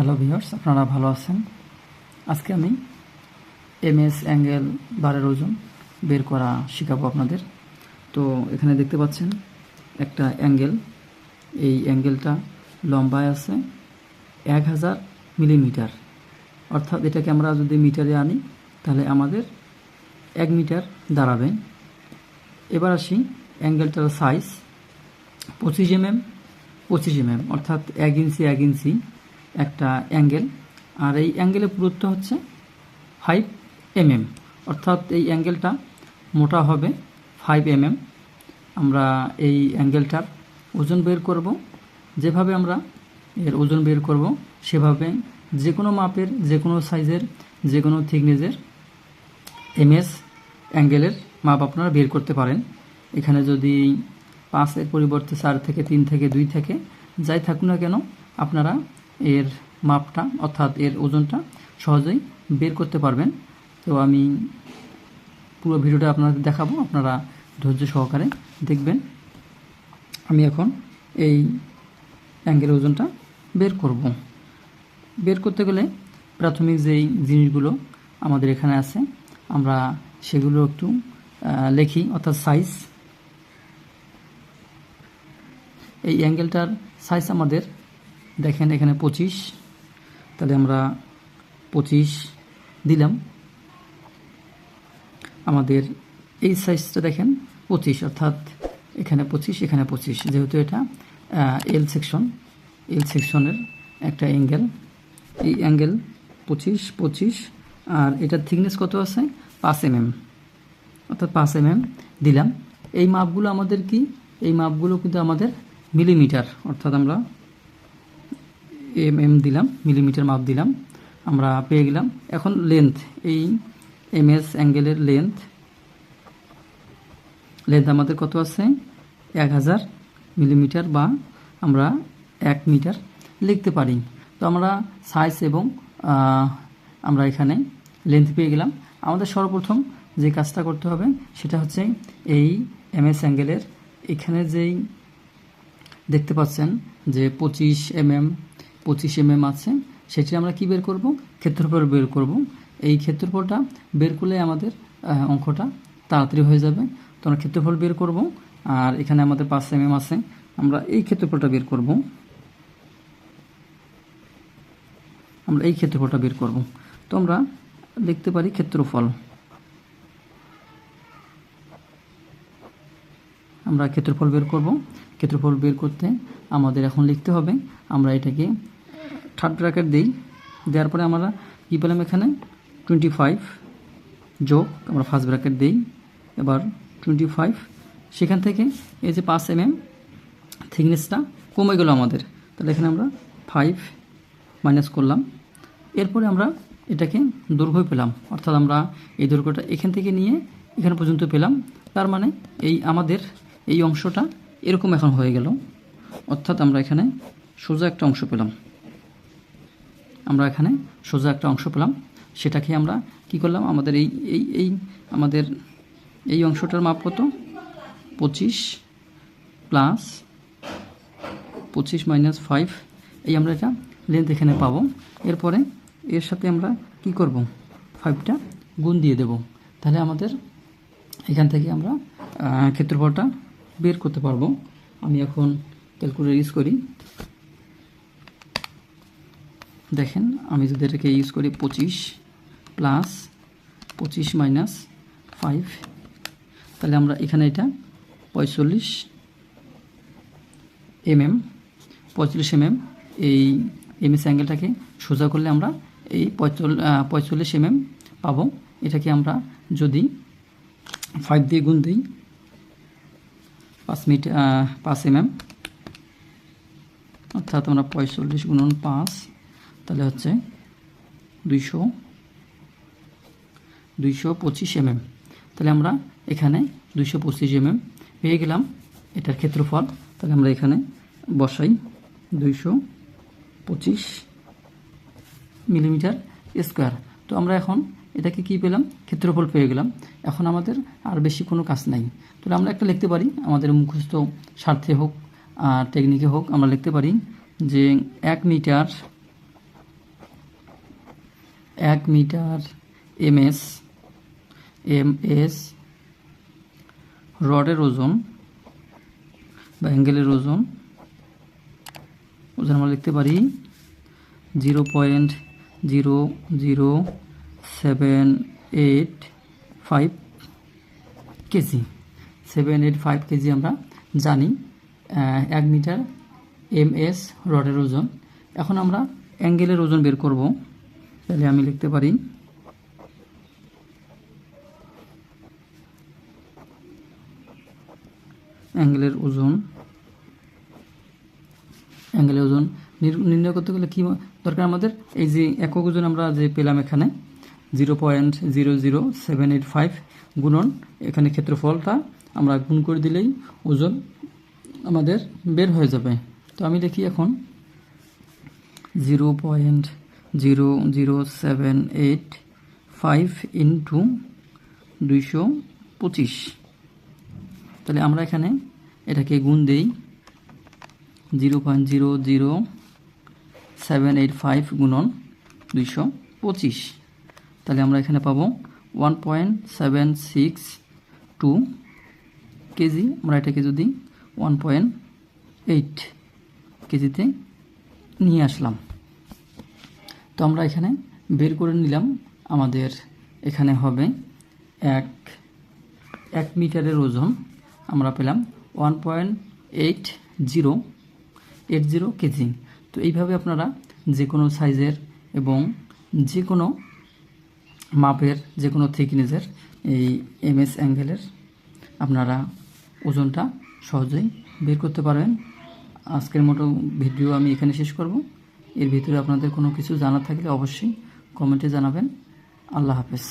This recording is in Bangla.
হ্যালো ভিউয়ার্স আপনারা ভালো আছেন? আজকে আমি এমএস অ্যাঙ্গেল বারের ওজন বের করা শেখাবো আপনাদের। তো এখানে দেখতে পাচ্ছেন একটা অ্যাঙ্গেল। এই অ্যাঙ্গেলটা লম্বায় আছে এক হাজার মিলিমিটার। অর্থাৎ এটাকে আমরা যদি মিটারে আনি, তাহলে আমাদের এক মিটার দাঁড়াবে। এবার আসি অ্যাঙ্গেলটার সাইজ, পঁচিশ এমএম পঁচিশ এমএম, অর্থাৎ এক ইঞ্চি এক ইঞ্চি। একটা অ্যাঙ্গেল, আর এই অ্যাঙ্গেলের পুরুত্ব হচ্ছে ফাইভ এমএম অর্থাৎ এই অ্যাঙ্গেলটা মোটা হবে ফাইভ এমএম আমরা এই অ্যাঙ্গেলটার ওজন বের করব, যেভাবে আমরা এর ওজন বের করব সেভাবে যে কোনো মাপের যে কোনো সাইজের যে কোনো থিকনেসের এমএস অ্যাঙ্গেলের মাপ আপনারা বের করতে পারেন। এখানে যদি পাঁচের পরিবর্তে চার থেকে তিন থেকে দুই থেকে যাই থাকুক না কেন, আপনারা এর মাপটা অর্থাৎ এর ওজনটা সহজেই বের করতে পারবেন। তো আমি পুরো ভিডিওটা আপনাদের দেখাবো, আপনারা ধৈর্য সহকারে দেখবেন। আমি এখন এই অ্যাঙ্গেলের ওজনটা বের করব। বের করতে গেলে প্রাথমিক যেই জিনিসগুলো আমাদের এখানে আছে, আমরা সেগুলো একটু লিখি, অর্থাৎ সাইজ এই অ্যাঙ্গেলটার সাইজ আমাদের দেখেন এখানে পঁচিশ। তাহলে আমরা পঁচিশ দিলাম। আমাদের এই সাইজটা দেখেন, পঁচিশ। অর্থাৎ এখানে পঁচিশ এখানে পঁচিশ। যেহেতু এটা এল সেকশন এল সেকশনের একটা অ্যাঙ্গেল এই অ্যাঙ্গেল পঁচিশ পঁচিশ। আর এটার থিকনেস কত আছে? পাঁচ এমএম অর্থাৎ পাঁচ এমএম দিলাম। এই মাপগুলো আমাদের কি? এই মাপগুলো কিন্তু আমাদের মিলিমিটার অর্থাৎ আমরা এম এম দিলাম মিলিমিটার মাপ দিলাম, আমরা পেয়ে গেলাম। এখন লেন্থ এই এম এস অ্যাঙ্গেলের লেন্থ লেন্থ আমাদের কত আছে? এক হাজার মিলিমিটার বা আমরা এক মিটার লিখতে পারি। তো আমরা সাইজ এবং আমরা এখানে লেন্থ পেয়ে গেলাম। আমাদের সর্বপ্রথম যে কাজটা করতে হবে সেটা হচ্ছে এই এম এস অ্যাঙ্গেলের এখানে যেই দেখতে পাচ্ছেন যে পঁচিশ এমএম পঁচিশ এমএম আছে সেটি আমরা কি বের করব? ক্ষেত্রফল বের করব। এই ক্ষেত্রফলটা বের করলে আমাদের অঙ্কটা তাড়াতাড়ি হয়ে যাবে। তো আমরা ক্ষেত্রফল বের করব, আর এখানে আমাদের পাঁচ এমএম আছে, আমরা এই ক্ষেত্রফলটা বের করব। আমরা এই ক্ষেত্রফলটা বের করব। তো আমরা লিখতে পারি ক্ষেত্রফল। আমরা ক্ষেত্রফল বের করব। ক্ষেত্রফল বের করতে আমাদের এখন লিখতে হবে। আমরা এটাকে থার্ড ব্র্যাকেট দিই। দেওয়ার পরে আমরা কী পেলাম এখানে? টোয়েন্টি ফাইভ যোগ আমরা ফার্স্ট ব্র্যাকেট দিই। এবার টোয়েন্টি ফাইভ সেখান থেকে এই যে পাঁচ এম এম থিকনেসটা কমে গেল আমাদের। তাহলে এখানে আমরা ফাইভ মাইনাস করলাম। এরপরে আমরা এটাকে দৈর্ঘ্য পেলাম। অর্থাৎ আমরা এই দৈর্ঘ্যটা এখান থেকে নিয়ে এখানে পর্যন্ত পেলাম। তার মানে এই আমাদের এই অংশটা এরকম এখন হয়ে গেল। অর্থাৎ আমরা এখানে সোজা একটা অংশ পেলাম। আমরা এখানে সোজা একটা অংশ পেলাম। সেটাকে আমরা কি করলাম? আমাদের এই এই এই, আমাদের এই অংশটার মাপ কত? পঁচিশ প্লাস পঁচিশ মাইনাস ফাইভ। এই আমরা এটা লেন্থ এখানে পাবো। এরপরে এর সাথে আমরা কি করব? ফাইভটা গুণ দিয়ে দেব। তাহলে আমাদের এখান থেকে আমরা ক্ষেত্রফলটা বের করতে পারব। আমি এখন ক্যালকুলেটর ইউজ করি। দেখেন, আমি যদি এটাকে ইউজ করি পঁচিশ প্লাস পঁচিশ মাইনাস ফাইভ তাহলে আমরা এখানে এটা পঁয়তাল্লিশ এমএম পঁয়তাল্লিশ এমএম এই এমএস অ্যাঙ্গেলটাকে সোজা করলে আমরা এই পঁয়তাল্লিশ এমএম পাবো। এটাকে আমরা যদি ফাইভ দিয়ে গুণ দিই পাঁচ মিট পাঁচ এমএম অর্থাৎ আমরা পঁয়তাল্লিশ গুণন পাঁচ, তাহলে হচ্ছে দুইশো দুইশো পঁচিশ এমএম তাহলে আমরা এখানে দুইশো পঁচিশ এমএম পেয়ে গেলাম, এটার ক্ষেত্রফল। তাহলে আমরা এখানে বসাই দুইশো পঁচিশ মিলিমিটার স্কোয়ার। তো আমরা এখন এটাকে কি পেলাম? ক্ষেত্রফল পেয়ে গেলাম। এখন আমাদের আর বেশি কোনো কাজ নাই। তাহলে আমরা একটা লিখতে পারি, আমাদের মুখস্থ স্বার্থে হোক আর টেকনিকে হোক, আমরা লিখতে পারি যে এক মিটার এক মিটার এমএস এম এস রডের ওজন বা অ্যাঙ্গেলের ওজন ওজন আমরা লিখতে পারি zero point zero zero seven eight five KG seven eight five KG আমরা জানি এক মিটার এম এস রডের ওজন। এখন আমরা অ্যাঙ্গেলের ওজন বের করব। তাহলে আমি লিখতে পারি অ্যাঙ্গেলের ওজন অ্যাঙ্গেলের ওজন। নির- নির্ণয় করতে গেলে কী দরকার আমাদের? এই যে একক ওজন আমরা যে পেলাম এখানে zero point zero zero seven eight five গুণন এখানে ক্ষেত্রফলটা আমরা গুণ করে দিলেই ওজন আমাদের বের হয়ে যাবে। তো আমি দেখি এখন zero point zero zero seven eight five into দুইশো পঁচিশ। তাহলে আমরা এখানে এটাকে গুণ দেই zero point zero zero seven eight five গুণন দুইশো পঁচিশ। তাহলে আমরা এখানে পাবো one point seven six two KG আমরা এটাকে যদি ওয়ান পয়েন্ট এইট কেজিতে নিয়ে আসলাম। তো আমরা এখানে বের করে নিলাম। আমাদের এখানে হবে এক এক মিটারের ওজন। আমরা পেলাম one point eight zero eight zero KG তো এইভাবে আপনারা যে কোনো সাইজের এবং যে কোনো মাপের যে কোনো থিকনেসের এই এমএস অ্যাঙ্গেলের আপনারা ওজনটা সহজেই বের করতে পারবেন। আজকের মতো ভিডিও আমি এখানে শেষ করব। এর ভিতরে আপনাদের কোনো কিছু জানা থাকলে অবশ্যই কমেন্টে জানাবেন। আল্লাহ হাফেজ।